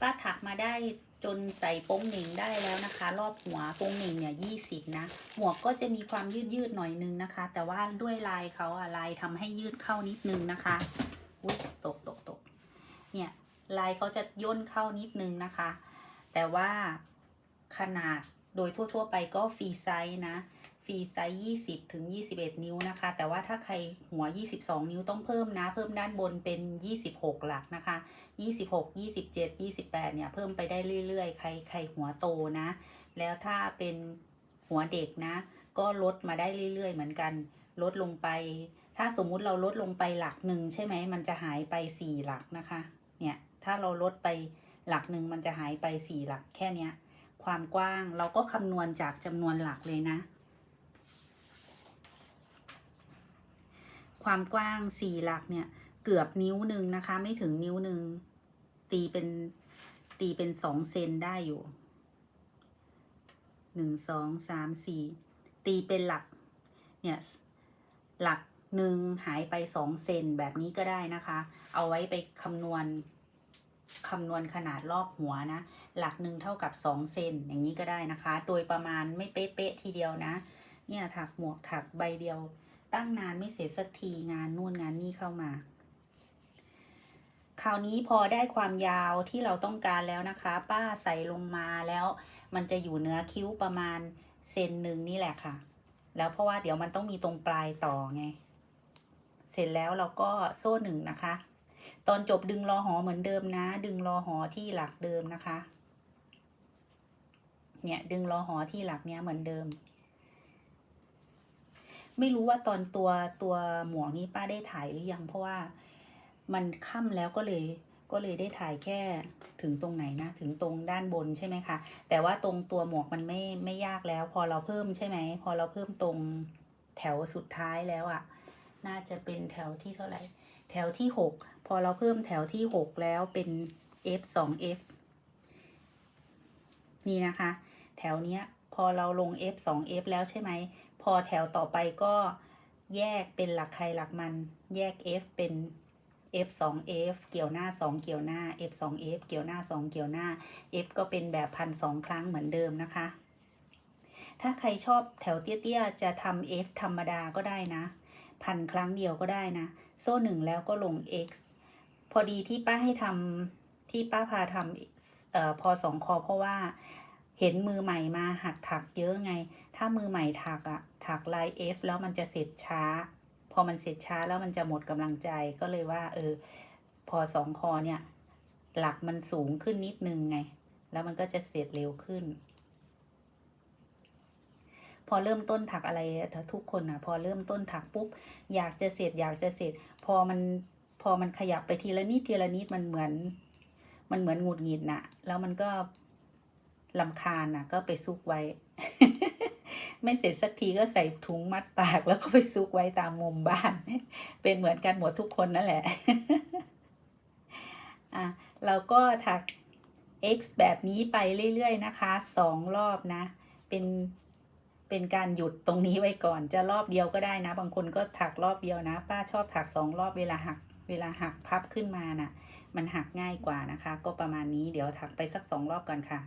ป้าถักมาได้จนใส่โป้งหน่งได้แล้วนะคะ รอบหัวโป้งหน่งเนี่ยยี่สิบนะ หมวกก็จะมีความยืดยืดๆหน่อยนึงนะคะ แต่ว่าด้วยลายเขาอะลายทำให้ยืดเข้านิดนึงนะคะอุ้ยตกตกตกเนี่ยลายเขาจะย่นเข้านิดนึงนะคะ แต่ว่าขนาดโดยทั่ว ๆ ไปก็ฟรีไซส์นะ ฟรีไซส์20 ถึง 21 นิ้วนะคะ แต่ว่าถ้าใครหัว 22 นิ้วต้องเพิ่มนะ เพิ่มด้านบนเป็น 26 หลักนะคะ 26 27 28 เนี่ย เพิ่มไปได้เรื่อยๆ ใครใครหัวโตนะ แล้วถ้าเป็นหัวเด็กนะ ก็ลดมาได้เรื่อยๆ เหมือนกัน ลดลงไป ถ้าสมมุติเราลดลงไปหลักหนึ่งใช่ไหม มันจะหายไป 4 หลักนะคะ เนี่ย ถ้าเราลดไปหลักหนึ่งมันจะหายไป 4 หลักแค่นี้ความกว้างเราก็คำนวณจากจำนวนหลักเลยนะ ความกว้างสี่หลักเนี่ย เกือบนิ้วหนึ่งนะคะ ไม่ถึงนิ้วหนึ่งตีเป็นตีเป็นสองเซนได้อยู่หนึ่งสองสามสี่ตีเป็นหลักเนี่ยหลักหนึ่งหายไปสองเซนแบบนี้ก็ได้นะคะ เอาไว้ไปคำนวณคำนวณขนาดรอบหัวนะ หลักหนึ่งเท่ากับสองเซนอย่างนี้ก็ได้นะคะ โดยประมาณไม่เป๊ะๆทีเดียวนะ เนี่ยถักหมวกถักใบเดียว ตั้งนานไม่เสร็จสักทีงานนู่นงานนี่เข้ามา คราวนี้พอได้ความยาวที่เราต้องการแล้วนะคะ ป้าใส่ลงมาแล้ว มันจะอยู่เนื้อคิ้วประมาณเซนหนึ่งนี่แหละค่ะ แล้วเพราะว่าเดี๋ยวมันต้องมีตรงปลายต่อไง เสร็จแล้วเราก็โซ่หนึ่งนะคะ ตอนจบดึงรอหอเหมือนเดิมนะ ดึงรอหอที่หลักเดิมนะคะ เนี่ยดึงรอหอที่หลักเนี้ยเหมือนเดิม ไม่รู้ว่าตอนตัวตัวหมวกนี้ป้าได้ถ่ายหรือยัง เพราะว่ามันค่ำแล้วก็เลยก็เลยได้ถ่ายแค่ถึงตรงไหนนะ ถึงตรงด้านบนใช่ไหมคะ แต่ว่าตรงตัวหมวกมันไม่ไม่ยากแล้ว พอเราเพิ่มใช่ไหม พอเราเพิ่มตรงแถวสุดท้ายแล้วอะ่ะ น่าจะเป็นแถวที่เท่าไหร่ แถวที่หกพอเราเพิ่มแถวที่หกแล้วเป็น f สอง f นี่นะคะ แถวเนี้ย พอเราลง f สอง f แล้วใช่ไหม พอแถวต่อไปก็แยกเป็นหลักใครหลักมัน แยก f เป็น f 2 f เกี่ยวหน้า 2 เกี่ยวหน้า f 2 f เกี่ยวหน้า 2 เกี่ยวหน้า f ก็เป็นแบบพันสองครั้งเหมือนเดิมนะคะ ถ้าใครชอบแถวเตี้ยๆจะทำ f ธรรมดาก็ได้นะ พันครั้งเดียวก็ได้นะ โซ่หนึ่งแล้วก็ลง x พอดีที่ป้าให้ทำที่ป้าพาทำออพอสองคอเพราะว่า เห็นมือใหม่มาหัดถักเยอะไง ถ้ามือใหม่ถักอะถักลาย F แล้วมันจะเสร็จช้า พอมันเสร็จช้าแล้วมันจะหมดกำลังใจก็เลยว่า เออ พอสองคอเนี่ย หลักมันสูงขึ้นนิดนึงไง แล้วมันก็จะเสร็จเร็วขึ้น พอเริ่มต้นถักอะไรทุกคนนะพอเริ่มต้นถักปุ๊บอยากจะเสร็จอยากจะเสร็จ พอมันพอมันขยับไปทีละนิดทีละนิดมันเหมือน มันเหมือนหงุดหงิดนะแล้วมันก็ ลำคาญน่ะก็ไปซุกไว้ ไม่เสร็จสักทีก็ใส่ถุงมัดปากแล้วก็ไปซุกไว้ตามมุมบ้าน เป็นเหมือนกันหมดทุกคนนั่นแหละอะเราก็ถัก x แบบนี้ไปเรื่อยๆนะคะสองรอบนะ เป็นเป็นการหยุดตรงนี้ไว้ก่อน จะรอบเดียวก็ได้นะ บางคนก็ถักรอบเดียวนะ ป้าชอบถักสองรอบเวลาหัก เวลาหักพับขึ้นมาน่ะ มันหักง่ายกว่านะคะ ก็ประมาณนี้เดี๋ยวถักไปสักสองรอบก่อนค่ะ